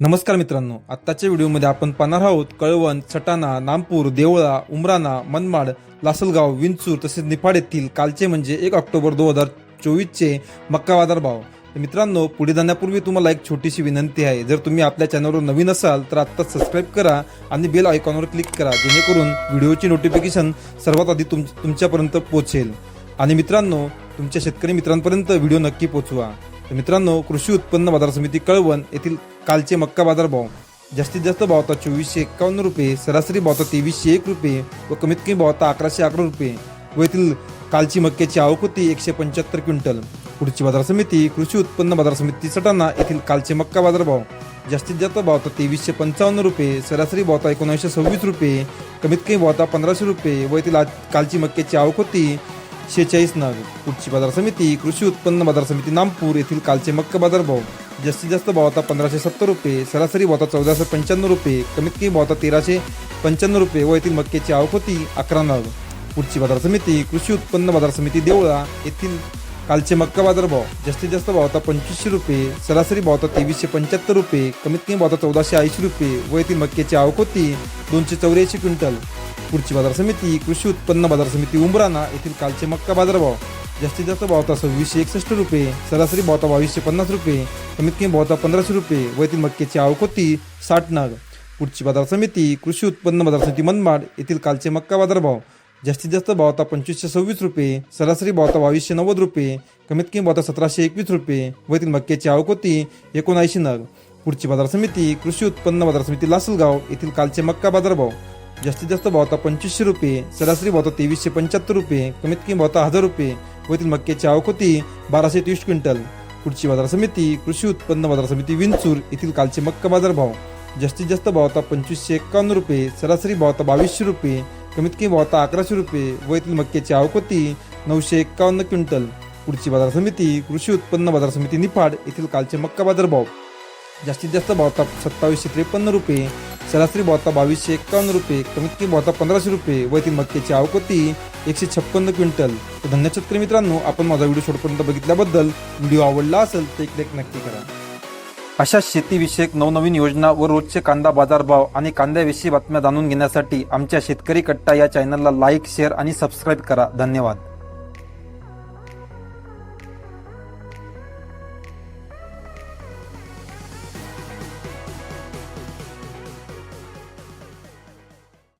नमस्कार मित्रांनो आत्ताच्या व्हिडिओमध्ये आपण पाहणार आहोत कळवण सटाणा नामपूर देवळा उमराणा मनमाड लासलगाव विंचूर तसेच निफाड येथील कालचे म्हणजे एक ऑक्टोबर दोन हजार चोवीसचे मक्का बाजार भाव तर मित्रांनो पुढे जाण्यापूर्वी तुम्हाला एक छोटीशी विनंती आहे. जर तुम्ही आपल्या चॅनलवर नवीन असाल तर आत्ता सबस्क्राईब करा आणि बेल आयकॉनवर क्लिक करा जेणेकरून व्हिडिओची नोटिफिकेशन सर्वात आधी तुम तुमच्यापर्यंत पोहोचेल. आणि मित्रांनो तुमच्या शेतकरी मित्रांपर्यंत व्हिडिओ नक्की पोचवा तर मित्रांनो कृषी उत्पन्न बाजार समिती कळवण येथील कालचे मक्का बाजार भाव. जास्तीत जास्त भाव होता चोवीसशे एक्कावन्न रुपये सरासरी भाव होता तेवीसशे एक रुपये व कमीत कमी भाव होता अकराशे अकरा रुपये. व येथील कालची मक्याची आवक होती एकशे पंच्याहत्तर क्विंटल. पुढची बाजार समिती कृषी उत्पन्न बाजार समिती सटाणा येथील कालचे मक्का बाजार भाव. जास्तीत जास्त भाव होता तेवीसशे पंचावन्न रुपये सरासरी भाव होता एकोणीसशे सव्वीस रुपये कमीत कमी भाव होता पंधराशे रुपये व येथील आज कालची मक्याची आवक होती शेहेचाळीस नग. पुढची बाजार समिती कृषी उत्पन्न बाजार समिती नामपूर येथील कालचे मक्का बाजार भाव. जास्तीत जास्त भाव होता पंधराशे सत्तर रुपये सरासरी भाव होता चौदाशे पंच्याण्णव रुपये कमीत कमी भाव होता तेराशे पंच्याण्णव रुपये व येथील मक्याची आवक होती अकरा नग. पुढची बाजार समिती कृषी उत्पन्न बाजार समिती देवळा येथील कालचे मक्का बाजार भाव जास्तीत जास्त भाव होता पंचवीसशे रुपये सरासरी भाव होता तेवीसशे पंच्याहत्तर रुपये कमीत कमी भाव होता चौदाशे ऐंशी रुपये व येथील मक्याची आवक होती दोनशे चौऱ्याऐंशी क्विंटल. पुढची बाजार समिती कृषी उत्पन्न बाजार समिती उमराणा येथील कालचे मक्का बाजार भाव जास्तीत जास्त भावता सव्वीसशे एकसष्ट रुपये सरासरी बावता बावीसशे पन्नास रुपये कमीत कमी भाव पंधराशे रुपये व येथील मक्याची आवक होती साठ नाग. पुढची बाजार समिती कृषी उत्पन्न बाजार समिती मनमाड येथील कालचे मक्का बाजार भाव जास्तीत जास्त भावता पंचवीसशे सव्वीस रुपये सरासरी बावता बावीसशे नव्वद रुपये कमीत कमी भाव सतराशे एकवीस रुपये व येथील मक्याची आवक होती एकोणऐंशी नग. पुढची बाजार समिती कृषी उत्पन्न बाजार समिती लासलगाव येथील कालचे मक्का बाजार भाव जास्तीत जास्त भावता पंचवीसशे रुपये सरासरी भावता तेवीसशे पंच्याहत्तर रुपये कमीत कमी भाव हजार रुपये व येथील मक्याची आवक होती बाराशे तीस क्विंटल. पुढची बाजार समिती कृषी उत्पन्न बाजार समिती विंचूर येथील कालचे मक्का बाजार भाव. जास्तीत जास्त भाव होता पंचवीसशे एक्कावन्न रुपये सरासरी भाव होता बावीसशे रुपये कमीत कमी भाव होता अकराशे रुपये. व येथील मक्याची आवक होती नऊशे एक्कावन्न क्विंटल. पुढची बाजार समिती कृषी उत्पन्न बाजार समिती निफाड येथील कालचे मक्का बाजार भाव. जास्तीत जास्त भाव होता सत्तावीसशे त्रेपन्न रुपये सरासरी भाव होता बावीसशे एक्कावन्न रुपये कमीत कमी भाव होता पंधराशे रुपये. व येथील मक्याची आवक होती एकशे छप्पन्न क्विंटल. तर धन्यवाद शेतकरी मित्रांनो आपण माझा व्हिडिओ शेवटपर्यंत बघितल्याबद्दल व्हिडिओ आवडला असेल तर एक लाईक नक्की करा. अशा शेतीविषयक नवनवीन योजना व रोजचे कांदा बाजारभाव आणि कांद्याविषयी बातम्या जाणून घेण्यासाठी आमच्या शेतकरी कट्टा या चॅनलला लाईक शेअर आणि सबस्क्राईब करा. धन्यवाद.